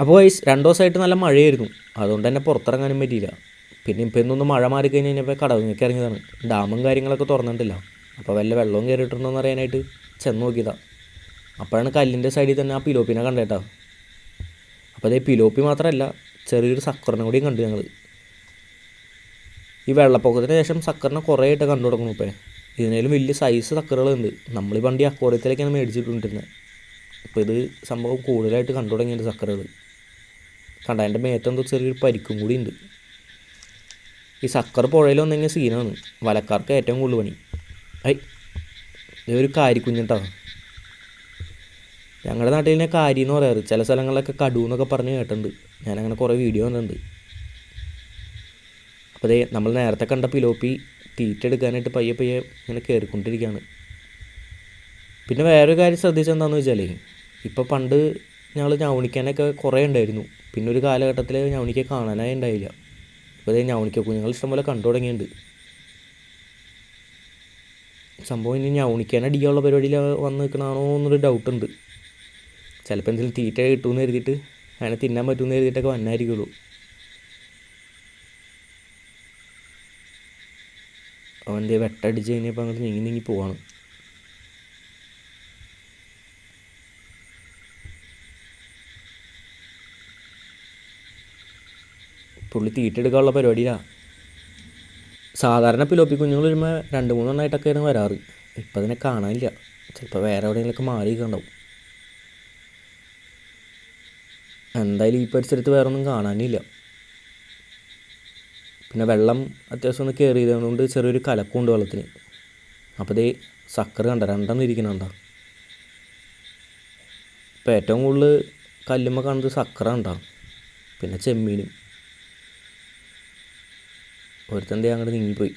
അപ്പോൾ ഗൈസ് രണ്ട് ദിവസമായിട്ട് നല്ല മഴയായിരുന്നു. അതുകൊണ്ട് തന്നെ പുറത്തിറങ്ങാനും പറ്റിയില്ല. പിന്നെ ഇപ്പം ഇന്നൊന്ന് മഴ മാറി കഴിഞ്ഞ് കഴിഞ്ഞപ്പോൾ കടവിലേക്ക് ഇറങ്ങിയതാണ്. ഡാമും കാര്യങ്ങളൊക്കെ തുറന്നിട്ടില്ല. അപ്പോൾ വല്ല വെള്ളവും കയറിയിട്ടുണ്ടോ എന്ന് അറിയാനായിട്ട് ചെന്ന് നോക്കിയതാണ് അപ്പോഴാണ് കല്ലിന്റെ സൈഡിൽ തന്നെ ആ പിലോപ്പിനെ കണ്ടേട്ടാ അപ്പോൾ അതേ പിലോപ്പി മാത്രമല്ല ചെറിയൊരു സക്കറിനെ കൂടിയും കണ്ടു ഞങ്ങൾ ഈ വെള്ളപ്പൊക്കത്തിന് ശേഷം സക്കറിനെ കുറേ ആയിട്ട് കണ്ടു തുടങ്ങുന്നു ഇപ്പം ഇതിനേലും വലിയ സൈസ് സക്കറുകളുണ്ട്. നമ്മൾ ഈ വണ്ടി അക്വാറിയത്തിലേക്കാണ് മേടിച്ചിട്ടുണ്ടിരുന്നത് അപ്പോൾ ഇത് സംഭവം കൂടുതലായിട്ട് കണ്ടു തുടങ്ങിയിട്ടുണ്ട് സക്കറുകൾ കണ്ട എന്റെ മേത്തെന്തോ ചെറിയൊരു പരിക്കും കൂടി ഉണ്ട്. ഈ സക്കർ പുഴയിൽ വന്നെങ്കിൽ സീനാണ്. വലക്കാർക്ക് ഏറ്റവും കൂടുതൽ പണി. ഐ ഇതൊരു കാരിക്കുഞ്ഞിട്ടാ ഞങ്ങളുടെ നാട്ടിൽ തന്നെ കാരി എന്ന് പറയാറ്. ചില സ്ഥലങ്ങളിലൊക്കെ കടു എന്നൊക്കെ പറഞ്ഞ് കേട്ടിട്ടുണ്ട്. ഞാനങ്ങനെ കുറേ വീഡിയോ കണ്ടിട്ടുണ്ട്. അപ്പോൾ അതേ നമ്മൾ നേരത്തെ കണ്ട പിലോപ്പി തീറ്റ എടുക്കാനായിട്ട് പയ്യെ പയ്യെ ഇങ്ങനെ കയറിക്കൊണ്ടിരിക്കുകയാണ് പിന്നെ വേറൊരു കാര്യം ശ്രദ്ധിച്ചെന്താണെന്ന് വെച്ചാൽ ഇപ്പോൾ പണ്ട് ഞങ്ങൾ ഞവണിക്കാനൊക്കെ കുറേ ഉണ്ടായിരുന്നു. പിന്നെ ഒരു കാലഘട്ടത്തിൽ ഞൗണിക്ക കാണാനായി ഉണ്ടായില്ല ഇപ്പോൾ അതേ ഞവണിക്ക കുഞ്ഞുങ്ങൾ ഇഷ്ടംപോലെ കണ്ടു തുടങ്ങിയിട്ടുണ്ട് സംഭവം ഇനി ഞവണിക്കാൻ അടിക്കാനുള്ള പരിപാടിയിൽ വന്ന് നിൽക്കണമാണോ എന്നൊരു ഡൗട്ട് ഉണ്ട് ചിലപ്പോൾ എന്തെങ്കിലും തീറ്റ കിട്ടുമെന്ന് കരുതിയിട്ട് അതിനെ തിന്നാൻ പറ്റുമെന്ന് കരുതിയിട്ടൊക്കെ വന്നായിരിക്കുള്ളൂ. അവന്റെ വെട്ടടിച്ച് കഴിഞ്ഞപ്പോൾ അങ്ങോട്ട് നീങ്ങി നീങ്ങി പോവാണ്. പുള്ളി തീറ്റെടുക്കാനുള്ള പരിപാടിയിലാണ് സാധാരണ പിലോപ്പി കുഞ്ഞുങ്ങൾ വരുമ്പോൾ രണ്ട് മൂന്നെണ്ണമായിട്ടൊക്കെയാണ് വരാറ്. ഇപ്പം അതിനെ കാണാനില്ല. ചിലപ്പോൾ വേറെ എവിടെയെങ്കിലുമൊക്കെ മാറിയിട്ടുണ്ടാവും എന്തായാലും ഈ പരിസരത്ത് വേറെ ഒന്നും കാണാനില്ല. പിന്നെ വെള്ളം അത്യാവശ്യം ഒന്ന് കയറിയതുകൊണ്ട് ചെറിയൊരു കലക്കുണ്ട് വെള്ളത്തിന്. അപ്പോൾ ദേ സക്കർ കണ്ട രണ്ടെണ്ണം ഇരിക്കണണ്ട ഇപ്പോൾ ഏറ്റവും കൂടുതൽ കല്ലുമ്മ കാണുന്നത് സക്കറ കണ്ട. പിന്നെ ചെമ്മീനും. ഒരുത്തന്റെ അങ്ങോട്ട് നീങ്ങിപ്പോയി.